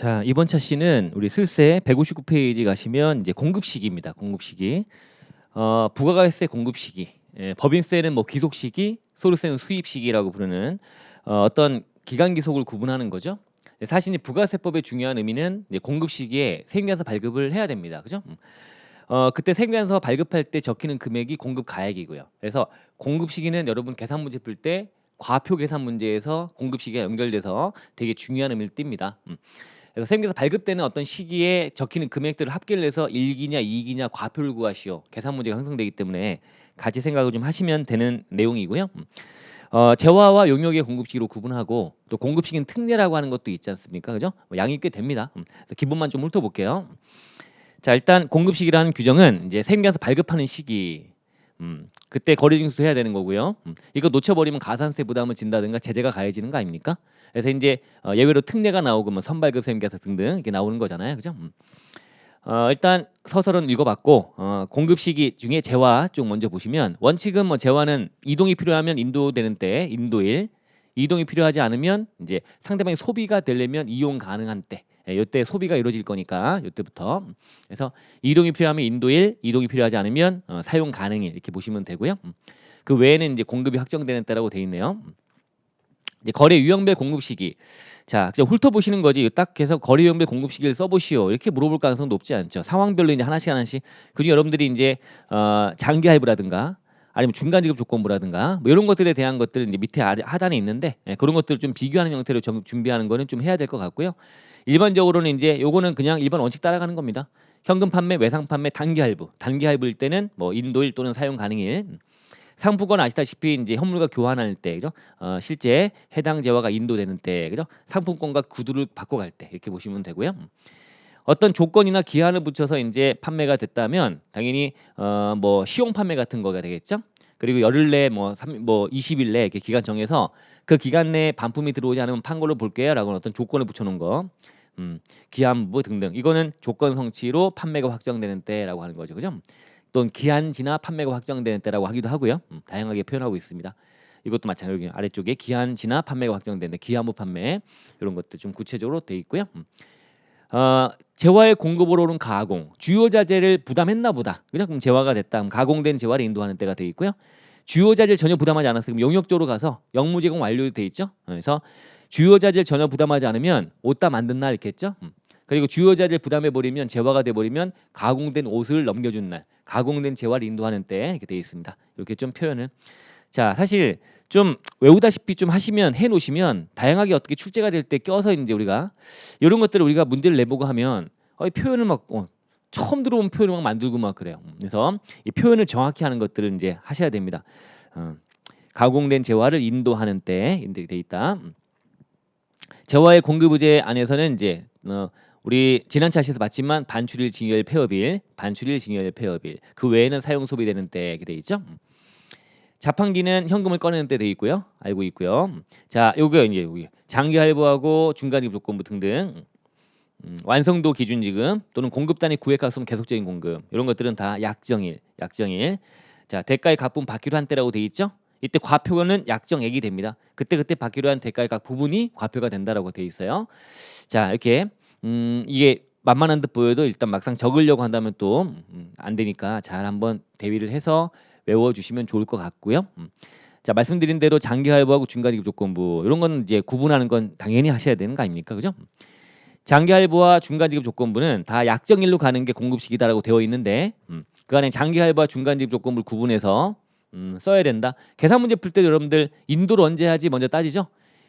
자 이번 차시는 우리 슬세 159페이지 가시면 이제 공급 시기입니다. 공급 시기. 어, 부가가세 공급 시기. 예, 법인세는 뭐 기속 시기, 소득세는 수입 시기라고 부르는 어, 어떤 기간 기속을 구분하는 거죠. 예, 사실 부가세법의 중요한 의미는 이제 공급 시기에 세금계산서 발급을 해야 됩니다. 그죠? 음. 어, 그때 세금계산서 발급할 때 적히는 금액이 공급 가액이고요. 그래서 공급 시기는 여러분 계산 문제 풀 때 과표 계산 문제에서 공급 시기가 연결돼서 되게 중요한 의미를 띱니다. 음. 그래서 세금계산 발급되는 어떤 시기에 적히는 금액들을 합계를 해서 일기냐 이기냐 과표를 구하시오. 계산 문제가 형성되기 때문에 같이 생각을 좀 하시면 되는 내용이고요. 음. 어, 재화와 용역의 공급 시기로 구분하고 또 공급 시기는 특례라고 하는 것도 있지 않습니까? 그죠? 뭐 양이 꽤 됩니다. 음. 그래서 기본만 좀 훑어볼게요. 자 일단 공급 시기라는 규정은 이제 세금계산서 발급하는 시기 음, 그때 거래징수 해야 되는 거고요. 음, 이거 놓쳐버리면 가산세 부담을 진다든가 제재가 가해지는 거 아닙니까? 그래서 이제 어, 예외로 특례가 나오고 뭐 선발급 세금계산 등등 이렇게 나오는 거잖아요, 그죠? 음. 어, 일단 서설은 읽어봤고 어, 공급 시기 중에 재화 쪽 먼저 보시면 원칙은 뭐 재화는 이동이 필요하면 인도되는 때 인도일 이동이 필요하지 않으면 이제 상대방의 소비가 되려면 이용 가능한 때 예, 요때 소비가 이루어질 거니까 요때부터 그래서 이동이 필요하면 인도일 이동이 필요하지 않으면 어, 사용 가능일 이렇게 보시면 되고요 음. 그 외에는 이제 공급이 확정되는 때라고 돼 있네요 음. 이제 거래 유형별 공급 시기 자 그냥 훑어보시는 거지 딱 해서 거래 유형별 공급 시기를 써보시오 이렇게 물어볼 가능성 높지 않죠 상황별로 이제 하나씩 하나씩 그중에 여러분들이 이제 어, 장기 할부라든가 아니면 중간 지급 조건부라든가 뭐 이런 것들에 대한 것들은 이제 밑에 아래 하단에 있는데 예, 그런 것들을 좀 비교하는 형태로 정- 준비하는 거는 좀 해야 될 것 같고요. 일반적으로는 이제 요거는 그냥 일반 원칙 따라가는 겁니다. 현금 판매, 외상 판매, 단기 할부. 단기 할부일 때는 뭐 인도일 또는 사용 가능일. 상품권 아시다시피 이제 현물과 교환할 때 그죠? 어, 실제 해당 재화가 인도되는 때 그죠? 상품권과 구두를 바꿔갈 때 이렇게 보시면 되고요. 어떤 조건이나 기한을 붙여서 이제 판매가 됐다면 당연히 어 뭐 시용 판매 같은 거가 되겠죠. 그리고 열흘 내뭐 뭐 20일 내 이렇게 기간 정해서 그 기간 내에 반품이 들어오지 않으면 판 걸로 볼게요라고 어떤 조건을 붙여놓은 거. 음, 기한부 등등 이거는 조건 성취로 판매가 확정되는 때라고 하는 거죠, 그죠? 또는 기한 지나 판매가 확정되는 때라고 하기도 하고요. 음, 다양하게 표현하고 있습니다. 이것도 마찬가지로 아래쪽에 기한 지나 판매가 때, 기한부 판매 이런 것들 좀 구체적으로 돼 있고요. 음. 어, 재화의 공급으로 오른 가공 주요 자재를 부담했나 보다 그죠 그럼 재화가 됐다 그럼 가공된 재화를 인도하는 때가 돼 있고요 주요 자재를 전혀 부담하지 않았어 그럼 용역조로 가서 영무 제공 완료돼 있죠 그래서 주요 자재를 전혀 부담하지 않으면 옷다 만든 날 했죠 음. 그리고 주요 자재를 부담해 버리면 재화가 돼 버리면 가공된 옷을 넘겨준 날 가공된 재화를 인도하는 때 이렇게 돼 있습니다 이렇게 좀 표현을 자 사실 좀 외우다시피 좀 하시면 해 놓으시면 다양하게 어떻게 출제가 될 때 껴서 이제 우리가 이런 것들을 우리가 문제를 내보고 하면 어, 이 표현을 막 어, 처음 들어온 표현을 막 만들고 막 그래요. 음, 그래서 이 표현을 정확히 하는 것들을 이제 하셔야 됩니다. 어, 가공된 재화를 인도하는 때 인도돼 있다. 음. 재화의 공급 의제 안에서는 이제 어, 우리 지난 차시에서 봤지만 반출일 징여일 폐업일, 반출일 징여일 폐업일 그 외에는 사용 소비되는 때 이렇게 돼 있죠. 음. 자판기는 현금을 꺼내는 때 돼 있고요. 알고 있고요. 자, 요거 이제 여기 장기 할부하고 중간 기부 조건부 등등. 음, 완성도 기준 지급 또는 공급 단위 구획 가수면 계속적인 공급 이런 것들은 다 약정일, 약정일. 자, 대가의 값분 받기로 한 때라고 돼 있죠. 이때 과표는 약정액이 됩니다. 그때 그때 받기로 한 대가의 각 부분이 과표가 된다라고 돼 있어요. 자, 이렇게 음, 이게 만만한 듯 보여도 일단 막상 적으려고 한다면 또안 되니까 잘 한번 대비를 해서 외워주시면 좋을 것 같고요. 음. 자 말씀드린 대로 장기 할부하고 중간 기부 조건부 이런 건 이제 구분하는 건 당연히 하셔야 되는 거 아닙니까, 그죠? 장기 할부와 중간 지급 조건부는 다 약정일로 가는 게 공급 시기다라고 되어 있는데 음, 그 안에 장기 할부와 중간 지급 조건부를 구분해서 음, 써야 된다. 계산 문제 풀 때 여러분들 인도를 언제 하지 먼저 따지죠.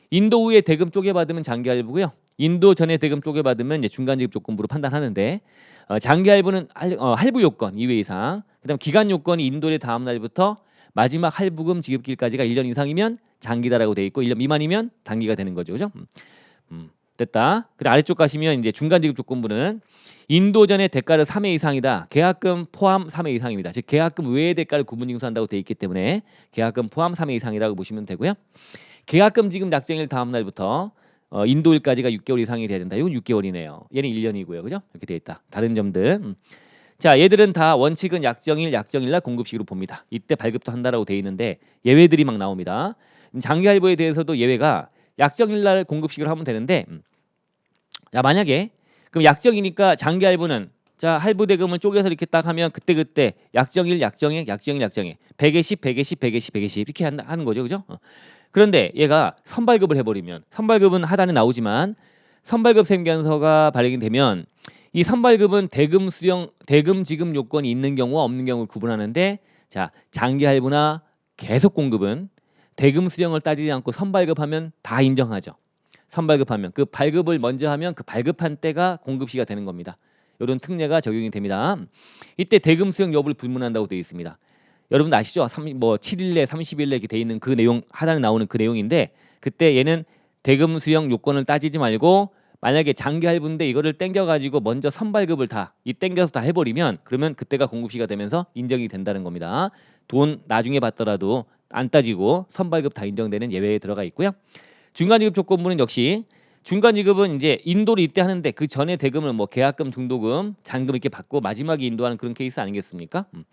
인도 후에 대금 쪼개 받으면 장기 할부고요. 인도 전에 대금 쪼개 받으면 이제 중간 지급 조건부로 판단하는데 어, 장기 할부는 할, 어, 할부 요건 2회 이상, 그다음 기간 요건이 인도의 다음 날부터 마지막 할부금 지급일까지가 1년 이상이면 장기다라고 돼 있고 1년 미만이면 단기가 되는 거죠. 그죠? 음, 음, 됐다. 그래 아래쪽 가시면 이제 중간 지급 조건부는 인도 전에 대가를 3회 이상이다. 계약금 포함 3회 이상입니다. 즉 계약금 외의 대가를 구분 징수한다고 돼 있기 때문에 계약금 포함 3회 이상이라고 보시면 되고요. 계약금 지급 약정일 다음 날부터 어, 인도일까지가 6개월 이상이 돼야 된다. 이건 6개월이네요. 얘는 1년이고요. 그죠? 이렇게 돼 있다. 다른 점들. 음. 자, 얘들은 다 원칙은 약정일, 약정일날 공급식으로 봅니다. 이때 발급도 한다라고 돼 있는데 예외들이 막 나옵니다. 음, 장기 할부에 대해서도 예외가 약정일날 공급식으로 하면 되는데 음, 자 만약에 그럼 약정이니까 장기 할부는 자 할부 대금을 쪼개서 이렇게 딱 하면 그때 그때 약정일 약정액 약정일 약정액 100에 10 100에 10 100에 10 100에 10 이렇게 하는 거죠 그죠? 어. 그런데 얘가 선발급을 해버리면 선발급은 하단에 나오지만 선발급 생견서가 발행이 되면 이 선발급은 대금 수령 대금 지급 요건이 있는 경우와 없는 경우를 구분하는데 자 장기 할부나 계속 공급은 대금 수령을 따지지 않고 선발급하면 다 인정하죠. 선발급하면 그 발급을 먼저 하면 그 발급한 때가 공급 시가 되는 겁니다. 이런 특례가 적용이 됩니다. 이때 대금 수령 여부를 불문한다고 되어 있습니다. 여러분 아시죠? 3, 뭐 7일내 30일내 이렇게 돼 있는 그 내용 하단에 나오는 그 내용인데 그때 얘는 대금 수령 요건을 따지지 말고 만약에 장기 할부인데 이거를 땡겨 가지고 먼저 선발급을 다 이 땡겨서 다 해버리면 그러면 그때가 공급시가 되면서 인정이 된다는 겁니다. 돈 나중에 받더라도 안 따지고 선발급 다 인정되는 예외에 들어가 있고요. 중간지급 조건부는 역시 중간지급은 이제 인도를 이때 하는데 그 전에 대금을 뭐 계약금, 중도금, 잔금 이렇게 받고 마지막에 인도하는 그런 케이스 아니겠습니까? 음.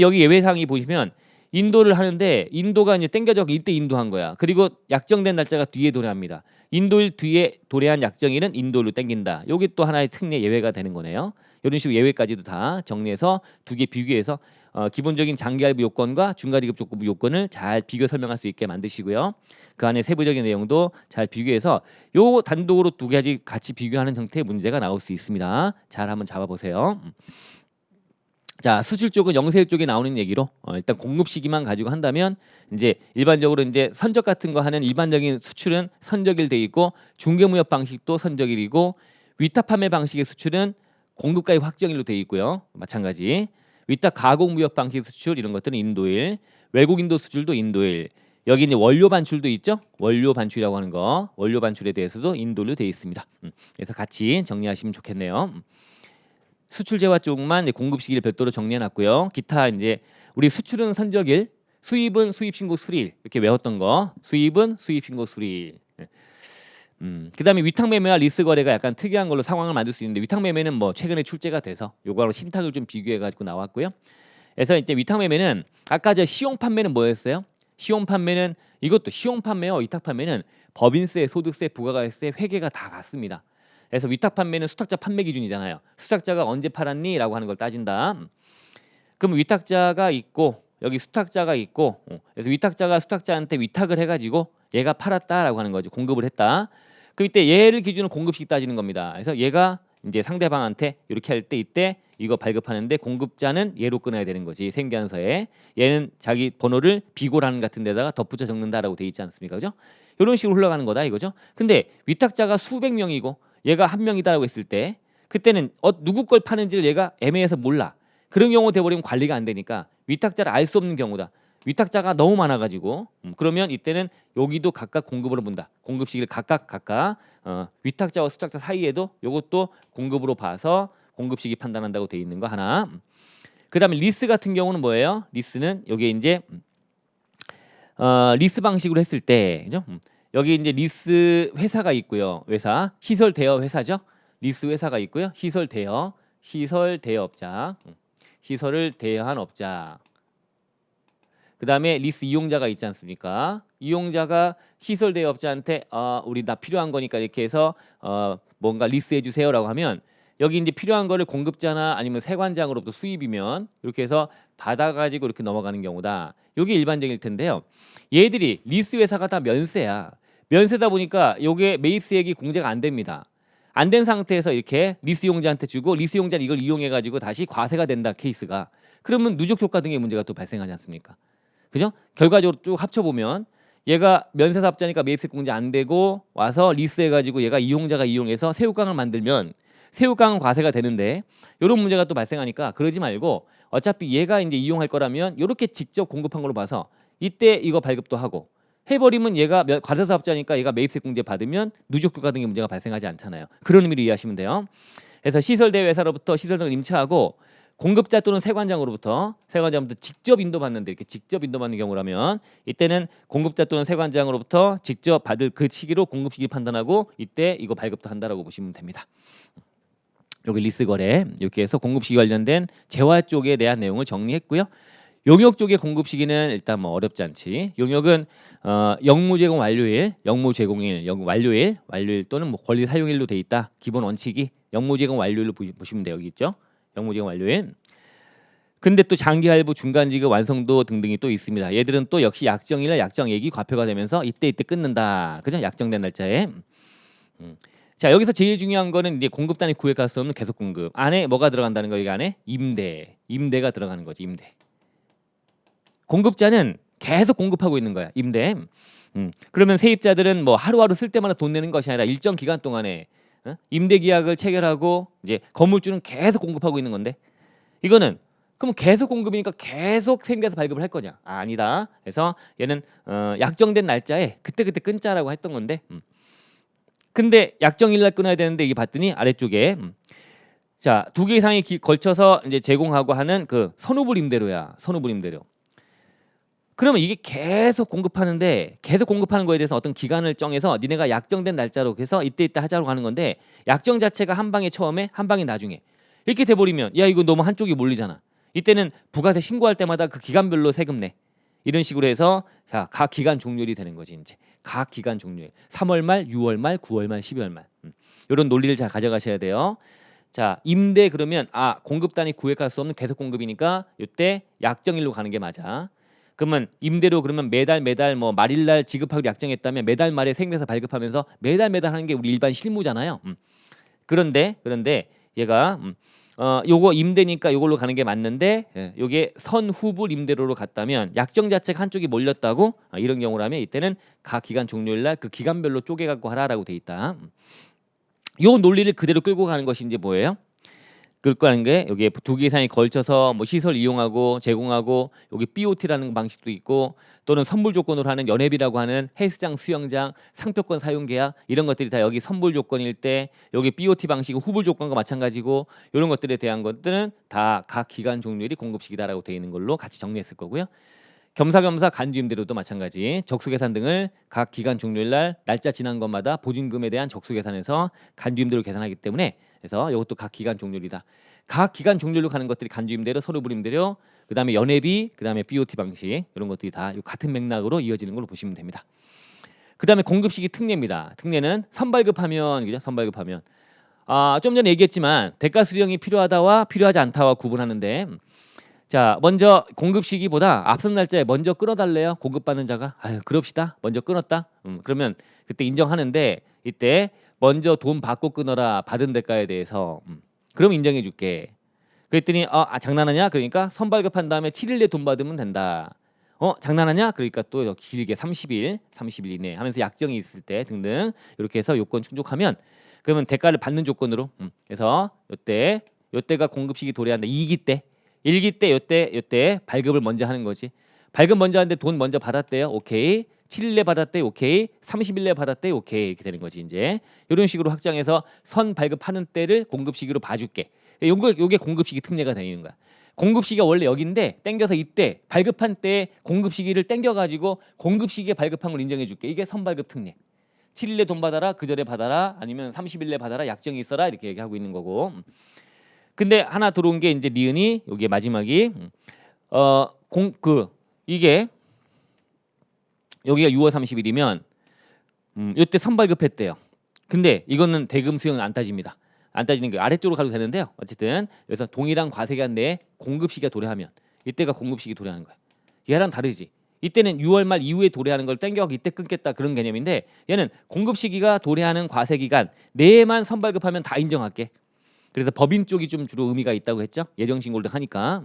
여기 예외사항이 보시면 인도를 하는데 인도가 이제 땡겨져 이때 인도한 거야. 그리고 약정된 날짜가 뒤에 도래합니다. 인도일 뒤에 도래한 약정일은 인도로 땡긴다. 요게 또 하나의 특례 예외가 되는 거네요. 이런 식으로 예외까지도 다 정리해서 두 개 비교해서 어, 기본적인 장기할부 요건과 중간지급 조건부 요건을 잘 비교 설명할 수 있게 만드시고요. 그 안에 세부적인 내용도 잘 비교해서 요 단독으로 두 가지 같이 비교하는 형태의 문제가 나올 수 있습니다. 잘 한번 잡아보세요. 음. 자 수출 쪽은 영세일 쪽에 나오는 얘기로 어, 일단 공급 시기만 가지고 한다면 이제 일반적으로 이제 선적 같은 거 하는 일반적인 수출은 선적일 돼 있고 중개무역 방식도 선적일이고 위탁 판매 방식의 수출은 공급가입 확정일로 돼 있고요. 마찬가지 위탁 가공 무역 방식 수출 이런 것들은 인도일 외국 인도 수출도 인도일 여기 이제 원료 반출도 있죠. 원료 반출이라고 하는 거 원료 반출에 대해서도 인도로 돼 있습니다. 음, 그래서 같이 정리하시면 좋겠네요. 음. 수출 재화 쪽만 공급 시기를 별도로 정리해 놨고요. 기타 이제 우리 수출은 선적일, 수입은 수입 신고 수리일 이렇게 외웠던 거. 수입은 수입 신고 수리일. 예. 음, 그다음에 위탁 매매와 리스 거래가 약간 특이한 걸로 상황을 만들 수 있는데 위탁 매매는 뭐 최근에 출제가 돼서 요거하고 신탁을 좀 비교해 가지고 나왔고요. 그래서 이제 위탁 매매는 아까 저 시용 판매는 뭐였어요? 시용 판매는 이것도 시용 판매와 위탁 판매는 법인세, 소득세, 부가가세, 회계가 다 같습니다. 그래서 위탁 판매는 수탁자 판매 기준이잖아요. 수탁자가 언제 팔았니라고 하는 걸 따진다. 그럼 위탁자가 있고 여기 수탁자가 있고 어, 그래서 위탁자가 수탁자한테 위탁을 해가지고 얘가 팔았다라고 하는 거죠. 공급을 했다. 그럼 이때 얘를 기준으로 공급식 따지는 겁니다. 그래서 얘가 이제 상대방한테 이렇게 할 때 이때 이거 발급하는데 공급자는 얘로 끊어야 되는 거지 생계한서에 얘는 자기 번호를 비고라는 같은 데다가 덧붙여 적는다라고 돼 있지 않습니까 그죠 이런 식으로 흘러가는 거다 이거죠 근데 위탁자가 수백 명이고 얘가 한 명이다라고 했을 때 그때는 어, 누구 걸 파는지를 얘가 애매해서 몰라 그런 경우 돼버리면 관리가 안 되니까 위탁자를 알 수 없는 경우다 위탁자가 너무 많아가지고 음, 그러면 이때는 여기도 각각 공급으로 본다. 공급 시기를 각각 각각 어, 위탁자와 수탁자 사이에도 이것도 공급으로 봐서 공급 시기 판단한다고 돼 있는 거 하나. 그 다음에 리스 같은 경우는 뭐예요? 리스는 여기 이제 어, 리스 방식으로 했을 때 그죠? 음, 여기 이제 리스 회사가 있고요. 회사 시설 대여 회사죠. 리스 회사가 있고요. 시설 대여 시설 대여업자 음, 시설을 대여한 업자. 그 다음에 리스 이용자가 있지 않습니까? 이용자가 시설 대업자한테 어, 우리 나 필요한 거니까 이렇게 해서 어, 뭔가 리스해 주세요라고 하면 여기 이제 필요한 거를 공급자나 아니면 세관장으로부터 수입이면 이렇게 해서 받아가지고 이렇게 넘어가는 경우다. 이게 일반적일 텐데요. 얘들이 리스 회사가 다 면세야. 면세다 보니까 요게 매입세액이 공제가 안 됩니다. 안 된 상태에서 이렇게 리스 이용자한테 주고 리스 이용자는 이걸 이용해 가지고 다시 과세가 된다 케이스가 그러면 누적 효과 등의 문제가 또 발생하지 않습니까? 그죠? 결과적으로 쭉 합쳐 보면 얘가 면세 사업자니까 매입세 공제 안 되고 와서 리스해 가지고 얘가 이용자가 이용해서 새우깡을 만들면 새우깡은 과세가 되는데 이런 문제가 또 발생하니까 그러지 말고 어차피 얘가 이제 이용할 거라면 이렇게 직접 공급한 걸로 봐서 이때 이거 발급도 하고 해버리면 얘가 면- 과세 사업자니까 얘가 매입세 공제 받으면 누적 효과 등의 문제가 발생하지 않잖아요. 그런 의미로 이해하시면 돼요. 그래서 시설 대회사로부터 시설 등을 임차하고 공급자 또는 세관장으로부터 세관장부터 직접 인도받는데 이렇게 직접 인도받는 경우라면 이때는 공급자 또는 세관장으로부터 직접 받을 그 시기로 공급 시기 판단하고 이때 이거 발급도 한다라고 보시면 됩니다. 여기 리스 거래 해서 공급 시기 관련된 재화 쪽에 대한 내용을 정리했고요. 용역 쪽의 공급 시기는 일단 뭐 어렵지 않지. 용역은 어, 영무 제공 완료일, 영무 제공일, 영 완료일, 완료일 또는 뭐 권리 사용일로 돼 있다. 기본 원칙이 영무 제공 완료일로 보- 보시면 돼요. 여기 있죠. 영무 제공 완료일. 근데 또 장기 할부, 중간 지급, 완성도 등등이 또 있습니다. 얘들은 또 역시 약정일, 약정 얘기 과표가 되면서 이때 이때 끊는다. 그죠? 약정된 날짜에. 음. 자 여기서 제일 중요한 거는 이제 공급 단위 구획할 수 없는 계속 공급 안에 뭐가 들어간다는 거 여기 안에 임대 임대가 들어가는 거지 임대 공급자는 계속 공급하고 있는 거야 임대 음. 그러면 세입자들은 뭐 하루하루 쓸 때마다 돈 내는 것이 아니라 일정 기간 동안에 어? 임대 계약을 체결하고 이제 건물주는 계속 공급하고 있는 건데 이거는 그럼 계속 공급이니까 계속 생겨서 발급을 할 거냐 아, 아니다 그래서 얘는 어, 약정된 날짜에 그때 그때 끊자라고 했던 건데 음. 근데 약정일날 끊어야 되는데 이게 봤더니 아래쪽에 음. 자 두 개 이상이 기- 걸쳐서 이제 제공하고 하는 그 선후불 임대료야 선후불 임대료 그러면 이게 계속 공급하는데 계속 공급하는 거에 대해서 어떤 기간을 정해서 니네가 약정된 날짜로 해서 이때 이때 하자고 하는 건데 약정 자체가 한 방에 처음에 한 방에 나중에 이렇게 돼버리면 야 이거 너무 한쪽이 몰리잖아 이때는 부가세 신고할 때마다 그 기간별로 세금 내 이런 식으로 해서 자, 각 기간 종료일이 되는 거지 이제 각 기간 종료일 3월 말, 6월 말, 9월 말, 12월 말 음. 이런 논리를 잘 가져가셔야 돼요. 자 임대 그러면 아 공급 단위 구획할 수 없는 계속 공급이니까 이때 약정일로 가는 게 맞아. 그러면 임대료 그러면 매달 매달 뭐 말일날 지급하기로 약정했다면 매달 말에 생명사 발급하면서 매달 매달 하는 게 우리 일반 실무잖아요. 음. 그런데 그런데 얘가 음, 어 요거 임대니까 요걸로 가는 게 맞는데 예, 요게 선후불 임대료로 갔다면 약정 자체가 한쪽이 몰렸다고 아, 이런 경우라면 이때는 각 기간 종료일 날 그 기간별로 쪼개 갖고 하라라고 돼 있다. 음. 요 논리를 그대로 끌고 가는 것이 이제 뭐예요? 끌고 가는 게 여기에 두 개 이상이 걸쳐서 뭐 시설 이용하고 제공하고 여기 BOT라는 방식도 있고 또는 선불 조건으로 하는 연회비라고 하는 헬스장, 수영장, 상표권 사용 계약 이런 것들이 다 여기 선불 조건일 때 여기 BOT 방식 후불 조건과 마찬가지고 이런 것들에 대한 것들은 다 각 기간 종료일이 공급식이다라고 되어 있는 걸로 같이 정리했을 거고요. 겸사겸사 간주임대료도 마찬가지 적수계산 등을 각 기간 종료일 날 날짜 지난 것마다 보증금에 대한 적수계산에서 간주임대료 계산하기 때문에 그래서 이것도 각 기간 종료일이다. 각 기간 종료로 가는 것들이 간주임대료, 서류불임대료, 그 다음에 연회비, 그 다음에 BOT 방식 이런 것들이 다이 같은 맥락으로 이어지는 걸로 보시면 됩니다. 그 다음에 공급시기 특례입니다. 특례는 선발급하면 그죠? 선발급하면 아, 좀 전에 얘기했지만 대가 수령이 필요하다와 필요하지 않다와 구분하는데 자, 먼저 공급 시기보다 앞선 날짜에 먼저 끊어달래요. 공급받는 자가 아유 그럽시다. 먼저 끊었다. 음, 그러면 그때 인정하는데 이때 먼저 돈 받고 끊어라 받은 대가에 대해서 음, 그럼 인정해 줄게. 그랬더니 어, 아 장난하냐? 그러니까 선발급한 다음에 7일 내에 돈 받으면 된다. 어 장난하냐? 그러니까 또 길게 30일, 30일 이내 하면서 약정이 있을 때 등등 이렇게 해서 요건 충족하면 그러면 대가를 받는 조건으로 음, 그래서 요때 요때가 공급 시기 도래한다. 2기 때, 1기 때 요때 요때 발급을 먼저 하는 거지. 발급 먼저 하는데 돈 먼저 받았대요. 오케이. 7일 내 받았대. 오케이. 30일 내 받았대. 오케이. 이렇게 되는 거지 이제. 이런 식으로 확장해서 선 발급하는 때를 공급 시기로 봐줄게. 요게 요게 공급 시기 특례가 되는 거야. 공급 시기가 원래 여기인데 땡겨서 이때 발급한 때 공급 시기를 땡겨 가지고 공급 시기에 발급한 걸 인정해 줄게. 이게 선발급 특례. 7일 내 돈 받아라. 그 전에 받아라. 아니면 30일 내 받아라. 약정이 있어라. 이렇게 얘기하고 있는 거고. 근데 하나 들어온 게 이제 니은이 여기에 마지막이 어 공 그 이게 여기가 6월 30일이면 음 이때 선발급했대요. 근데 이거는 대금 수령은 안 따집니다. 안 따지는 게 아래쪽으로 가도 되는데요. 어쨌든 그래서 동일한 과세기간 내에 공급 시기가 도래하면 이때가 공급 시기 도래하는 거야. 얘랑 다르지. 이때는 6월 말 이후에 도래하는 걸 땡겨갖고 이때 끊겠다 그런 개념인데 얘는 공급 시기가 도래하는 과세 기간 내에만 선발급하면 다 인정할게. 그래서 법인 쪽이 좀 주로 의미가 있다고 했죠. 예정 신고를 하니까.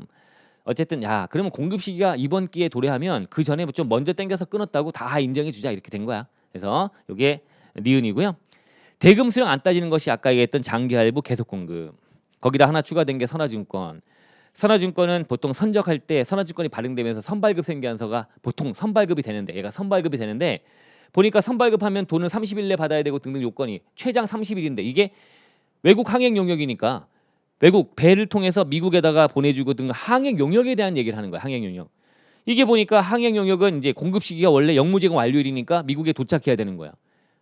어쨌든 야 그러면 공급 시기가 이번 기회에 도래하면 그 전에 좀 먼저 땡겨서 끊었다고 다 인정해 주자 이렇게 된 거야. 그래서 이게 니은이고요. 대금 수령 안 따지는 것이 아까 얘기했던 장기 할부 계속 공급. 거기다 하나 추가된 게 선화증권. 선화증권은 보통 선적할 때 선화증권이 발행되면서 선발급 생계안서가 보통 선발급이 되는데 얘가 선발급이 되는데 보니까 선발급하면 돈은 30일 내 받아야 되고 등등 요건이 최장 30일인데 이게 외국 항행 용역이니까 외국 배를 통해서 미국에다가 보내주고 등 항행 용역에 대한 얘기를 하는 거야 항행 용역. 이게 보니까 항행 용역은 이제 공급 시기가 원래 영무 제공 완료일이니까 미국에 도착해야 되는 거야.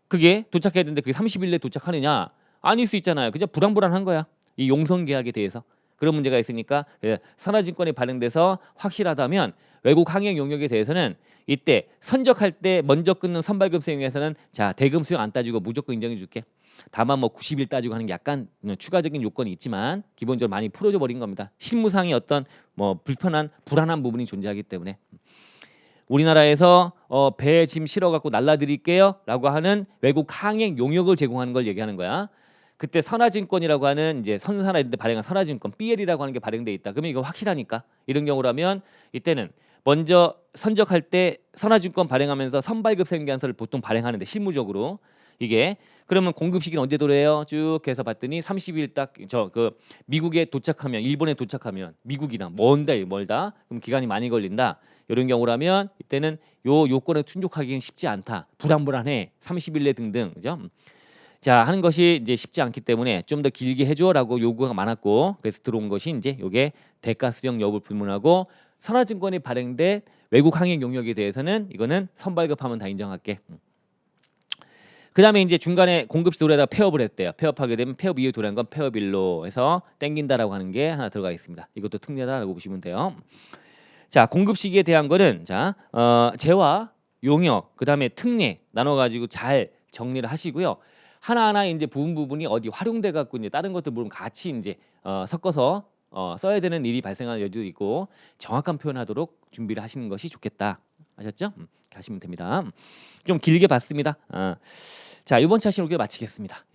그게 도착해야 되는데 그게 30일 내에 도착하느냐? 아닐 수 있잖아요. 그죠? 불안불안한 거야. 이 용선 계약에 대해서 그런 문제가 있으니까 예, 선화증권이 발행돼서 확실하다면 외국 항행 용역에 대해서는 이때 선적할 때 먼저 끊는 선발급 수행에서는 자 대금 수용 안 따지고 무조건 인정해 줄게. 다만 뭐 90일 따지고 하는 게 약간 추가적인 요건이 있지만 기본적으로 많이 풀어져 버린 겁니다. 실무상의 어떤 뭐 불편한 불안한 부분이 존재하기 때문에 우리나라에서 어, 배에 짐 실어 갖고 날라드릴게요라고 하는 외국 항행 용역을 제공하는 걸 얘기하는 거야. 그때 선화증권이라고 하는 이제 선사나 이런 데 발행한 선화증권 BL이라고 하는 게 발행돼 있다. 그러면 이거 확실하니까 이런 경우라면 이때는 먼저 선적할 때 선화증권 발행하면서 선발급 생계안서를 보통 발행하는데 실무적으로 이게 그러면 공급 시기는 언제 도래요? 쭉 해서 봤더니 30일 딱 저 그 미국에 도착하면 일본에 도착하면 미국이나 먼다 멀다. 그럼 기간이 많이 걸린다. 이런 경우라면 이때는 요 요건에 충족하기는 쉽지 않다. 불안불안해. 30일 내 등등. 그죠? 자 하는 것이 이제 쉽지 않기 때문에 좀 더 길게 해줘라고 요구가 많았고 그래서 들어온 것이 이제 요게 대가 수령 여부를 불문하고 선화증권이 발행돼 외국 항행 용역에 대해서는 이거는 선발급하면 다 인정할게. 음. 그다음에 이제 중간에 공급시 도래에다 폐업을 했대요. 폐업하게 되면 폐업 이후 도래한 건 폐업일로 해서 땡긴다라고 하는 게 하나 들어가 있습니다. 이것도 특례다라고 보시면 돼요. 자 공급 시기에 대한 거는 자 어, 재화 용역 그다음에 특례 나눠 가지고 잘 정리를 하시고요. 하나하나 이제 부분 부분이 어디 활용돼 갖고 이제 다른 것들 물론 같이 이제 어, 섞어서 어, 써야 되는 일이 발생할 여지도 있고 정확한 표현하도록 준비를 하시는 것이 좋겠다. 아셨죠? 음, 하시면 됩니다. 좀 길게 봤습니다. 아, 자 이번 차시는 이렇게 마치겠습니다. 예.